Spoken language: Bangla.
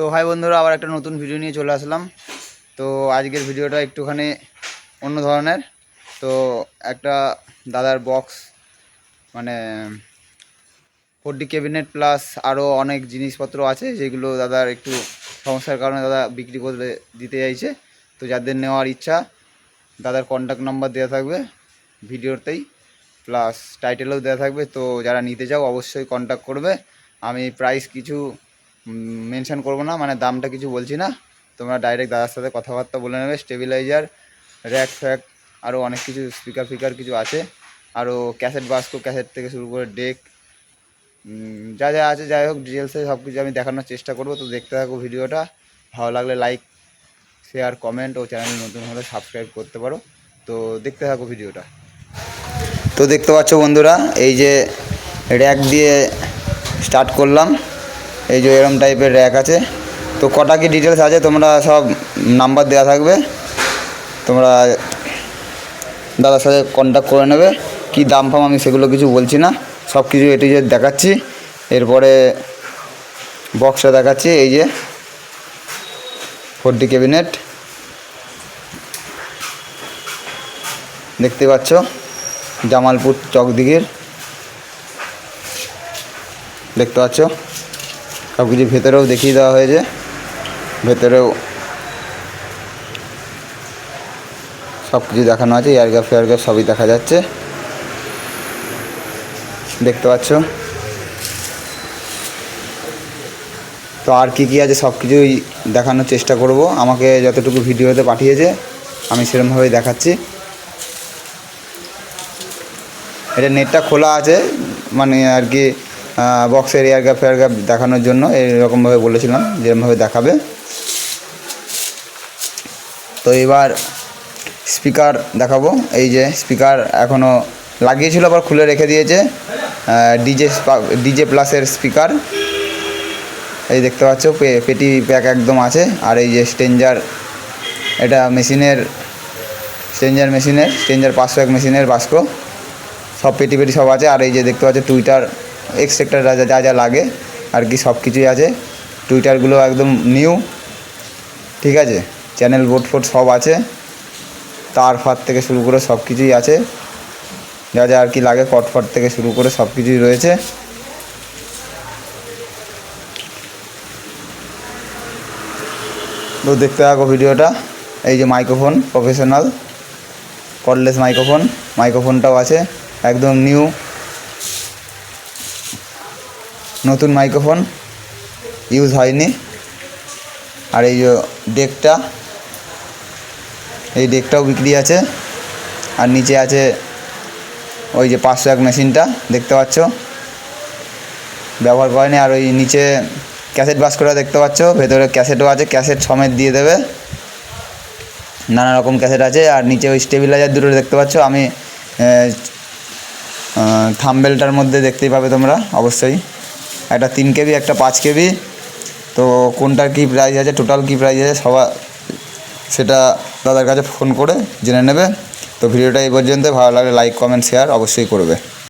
তো হাই বন্ধুরা, আবার একটা নতুন ভিডিও নিয়ে চলে আসলাম। তো আজকের ভিডিওটা একটুখানি অন্য ধরনের। তো একটা দাদার বক্স মানে ফোরডি ক্যাবিনেট প্লাস আরও অনেক জিনিসপত্র আছে, যেগুলো দাদার একটু সমস্যার কারণে দাদা বিক্রি করে দিতে চাইছে। তো যাদের নেওয়ার ইচ্ছা, দাদার কন্ট্যাক্ট নাম্বার দেওয়া থাকবে ভিডিওতেই প্লাস টাইটেলেও দেওয়া থাকবে। তো যারা নিতে চাও, অবশ্যই কন্ট্যাক্ট করবে। আমি প্রাইস কিছু মেনশন করব না মানে দামটা কিছু বলছি না। তোমরা ডাইরেক্ট দাদার সাথে কথাবার্তা বলে নেবে স্টেবিলাইজার র্যাক ফ্যাক আরও অনেক কিছু স্পিকার ফিকার কিছু আছে। আরও ক্যাসেট বাস্কো ক্যাসেট থেকে শুরু করে ডেক যা যা আছে, যাই হোক ডিটেলসে সব কিছু আমি দেখানোর চেষ্টা করব। তো দেখতে থাকো ভিডিওটা, ভালো লাগলে লাইক শেয়ার কমেন্ট ও চ্যানেল নতুন হলে সাবস্ক্রাইব করতে পারো। তো দেখতে থাকো ভিডিওটা। তো দেখতে পাচ্ছ বন্ধুরা, এই যে র্যাক দিয়ে স্টার্ট করলাম। এই যে এরম টাইপের র্যাক আছে। তো কটা কি ডিটেলস আছে? তোমরা সব নাম্বার দেওয়া থাকবে। তোমরা দাদার সাথে কন্ট্যাক্ট করে নেবে। কি দাম ফাম আমি সেগুলো কিছু বলছি না। সব কিছু এটি যে দেখাচ্ছি। এরপরে বক্সটা দেখাচ্ছি। এই যে ফোরডি ক্যাবিনেট দেখতে পাচ্ছ? জামালপুর চকদিঘির। দেখতে পাচ্ছ? সব কিছু ভেতরেও দেখিয়ে দেওয়া হয়েছে। ভেতরেও সব কিছু দেখানো আছে এয়ারগ্যাপ ফেয়ারগ্যাপ সবই দেখা যাচ্ছে। দেখতে পাচ্ছ? তো আর কি কি আছে সব কিছুই দেখানোর চেষ্টা করব। আমাকে যতটুকু ভিডিওতে পাঠিয়েছে, আমি সেরকমভাবেই দেখাচ্ছি। এটা নেটটা খোলা আছে মানে আর কি বক্সের এয়ার গ্যাপ ফেয়ার গ্যাপ দেখানোর জন্য এরকমভাবে বলেছিলাম যেরকমভাবে দেখাবে। তো এবার স্পিকার দেখাবো। এই যে স্পিকার এখনও লাগিয়েছিল, আবার খুলে রেখে দিয়েছে। ডিজে ডিজে প্লাসের স্পিকার এই দেখতে পাচ্ছ পেটি প্যাক একদম আছে। আর এই যে স্টেঞ্জার এটা মেশিনের স্টেঞ্জার মেশিনের স্টেঞ্জার পাঁচশো এক মেশিনের বাস্ক। সব পেটি পেটি সব আছে। আর এই যে দেখতে পাচ্ছ টুইটার এক্সট্রাক্টার যা যা যা লাগে, আর কি সব কিছুই আছে। টুইটারগুলো একদম নিউ ঠিক আছে? চ্যানেল বোর্ড ফোর্ড সব আছে। তার ফার থেকে শুরু করে সব কিছুই আছে। যা যা আর কি লাগে, কট ফট থেকে শুরু করে সব কিছুই রয়েছে। তো দেখতে থাকো ভিডিওটা। এই যে মাইক্রোফোন প্রফেশনাল কর্ডলেস মাইক্রোফোন মাইক্রোফোনটাও আছে। একদম নিউ নতুন মাইক্রোফোন ইউজ হয়নি। আর এই যে ডেকটা, এই ডেকটাও বিক্রি আছে। আর নিচে আছে ওই যে পাঁচশো এক মেশিনটা, দেখতে পাচ্ছ। ব্যবহার করেনি। আর ওই নিচে ক্যাসেট বাস্কটা দেখতে পাচ্ছ। ভেতরে ক্যাসেটও আছে। ক্যাসেট সমেত দিয়ে দেবে। নানা রকম ক্যাসেট আছে। আর নিচে ওই স্টেবিলাইজার দুটো দেখতে পাচ্ছ। আমি থাম্বেলটার মধ্যে দেখতেই পাবে তোমরা, অবশ্যই। একটা তিন কেবি, একটা পাঁচ কেবি। তো কোনটার কী প্রাইস আছে টোটাল কী প্রাইস আছে, সবার সেটা দাদার কাছে ফোন করে জেনে নেবে। তো ভিডিওটা এই পর্যন্ত ভালো লাগলে লাইক কমেন্ট শেয়ার অবশ্যই করবে।